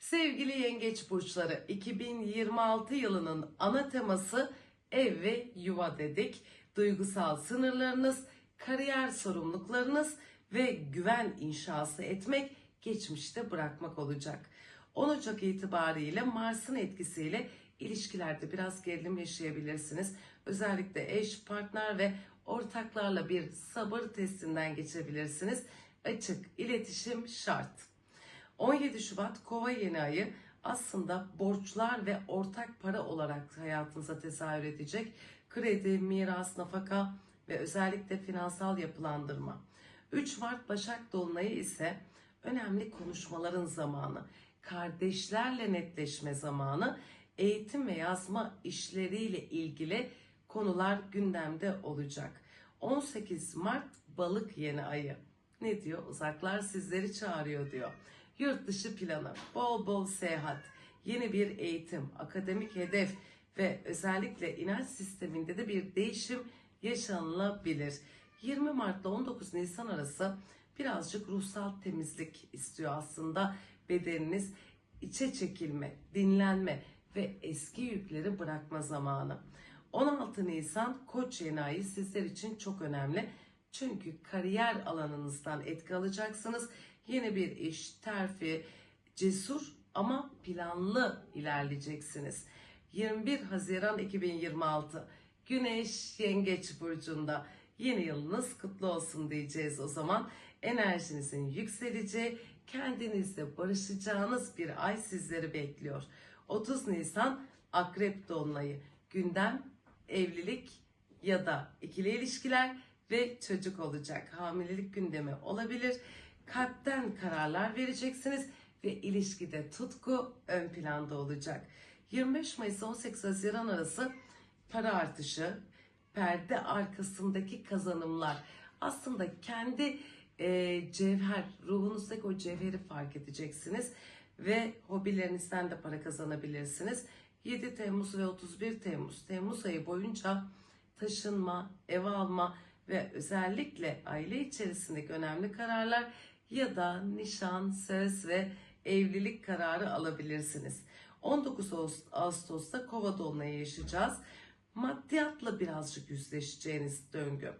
Sevgili yengeç burçları 2026 yılının ana teması ev ve yuva dedik. Duygusal sınırlarınız, kariyer sorumluluklarınız ve güven inşası etmek geçmişte bırakmak olacak. 10 Ocak itibariyle Mars'ın etkisiyle ilişkilerde biraz gerilim yaşayabilirsiniz. Özellikle eş, partner ve ortaklarla bir sabır testinden geçebilirsiniz. Açık iletişim şart. 17 Şubat Kova yeni ayı aslında borçlar ve ortak para olarak hayatınıza tezahür edecek. Kredi, miras, nafaka ve özellikle finansal yapılandırma. 3 Mart Başak Dolunayı ise önemli konuşmaların zamanı. Kardeşlerle netleşme zamanı. Eğitim ve yazma işleriyle ilgili konular gündemde olacak. 18 Mart Balık yeni ayı. Ne diyor? Uzaklar sizleri çağırıyor diyor. Yurt dışı planı, bol bol seyahat, yeni bir eğitim, akademik hedef ve özellikle inanç sisteminde de bir değişim yaşanılabilir. 20 Mart ile 19 Nisan arası birazcık ruhsal temizlik istiyor aslında bedeniniz. içe çekilme, dinlenme ve eski yükleri bırakma zamanı. 16 Nisan Koç yeni ayı sizler için çok önemli. Çünkü kariyer alanınızdan etki alacaksınız. Yeni bir iş, terfi, cesur ama planlı ilerleyeceksiniz. 21 Haziran 2026 Güneş Yengeç Burcu'nda yeni yılınız kutlu olsun diyeceğiz o zaman. Enerjinizin yükseleceği, kendinizle barışacağınız bir ay sizleri bekliyor. 30 Nisan Akrep Dolunayı gündem evlilik ya da ikili ilişkiler ve çocuk olacak. Hamilelik gündemi olabilir. Kalpten kararlar vereceksiniz ve ilişkide tutku ön planda olacak. 25 Mayıs 18 Haziran arası para artışı, perde arkasındaki kazanımlar aslında kendi e, cevher, ruhunuzdaki o cevheri fark edeceksiniz ve hobilerinizden de para kazanabilirsiniz. 7 Temmuz ve 31 Temmuz, Temmuz ayı boyunca taşınma, ev alma ve özellikle aile içerisindeki önemli kararlar ya da nişan, söz ve evlilik kararı alabilirsiniz. 19 Ağustos- Ağustos'ta Kova dolunayı yaşayacağız. Maddiyatla birazcık yüzleşeceğiniz döngü.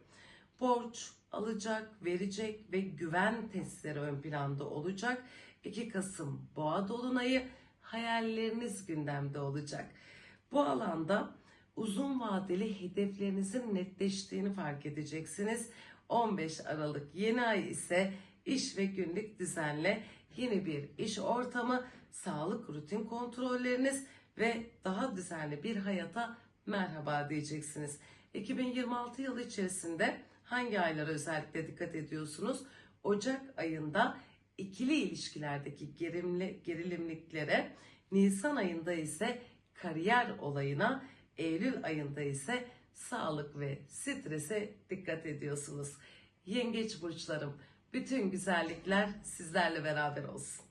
Borç, alacak, verecek ve güven testleri ön planda olacak. 2 Kasım Boğa dolunayı hayalleriniz gündemde olacak. Bu alanda uzun vadeli hedeflerinizin netleştiğini fark edeceksiniz. 15 Aralık yeni ay ise iş ve günlük düzenle yeni bir iş ortamı, sağlık rutin kontrolleriniz ve daha düzenli bir hayata merhaba diyeceksiniz. 2026 yılı içerisinde hangi aylara özellikle dikkat ediyorsunuz? Ocak ayında ikili ilişkilerdeki gerilimli, gerilimliklere, Nisan ayında ise kariyer olayına, Eylül ayında ise sağlık ve strese dikkat ediyorsunuz. Yengeç burçlarım, bütün güzellikler sizlerle beraber olsun.